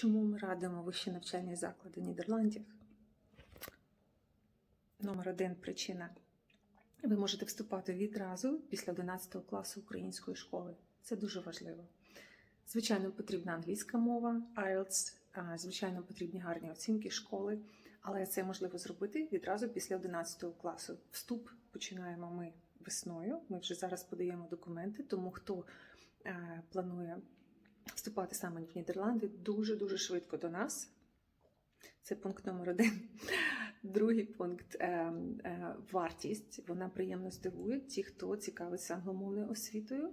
Чому ми радимо вищі навчальні заклади Нідерландів? Номер один причина. Ви можете вступати відразу після 11 класу української школи. Це дуже важливо. Звичайно, потрібна англійська мова, IELTS, звичайно, потрібні гарні оцінки школи, але це можливо зробити відразу після 11 класу. Вступ починаємо ми весною. Ми вже зараз подаємо документи, тому хто е, планує вступати саме в Нідерланди дуже дуже швидко до нас. Це пункт номер один. Другий пункт е, е, вартість. Вона приємно здивує ті, хто цікавиться англомовною освітою.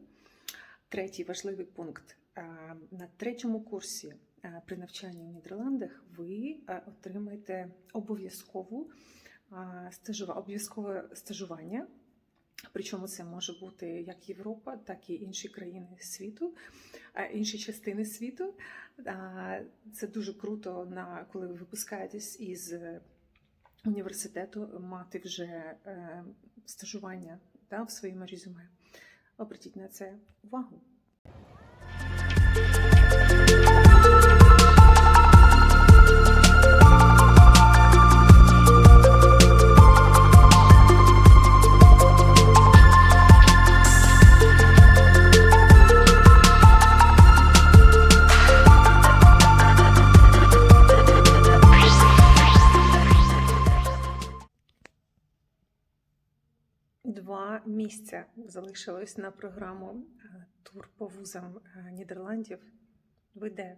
Третій важливий пункт. Е, на третьому курсі е, при навчанні в Нідерландах ви е, отримаєте обов'язкову обов'язкове стажування. Причому це може бути як Європа, так і інші країни світу, е, інші частини світу. Це дуже круто, на коли ви випускаєтесь із е, університету, мати вже е, стажування в своєму резюме. Обратіть на це увагу. Два місця залишилось на програму е, тур по вузам е, Нідерландів. Ви де?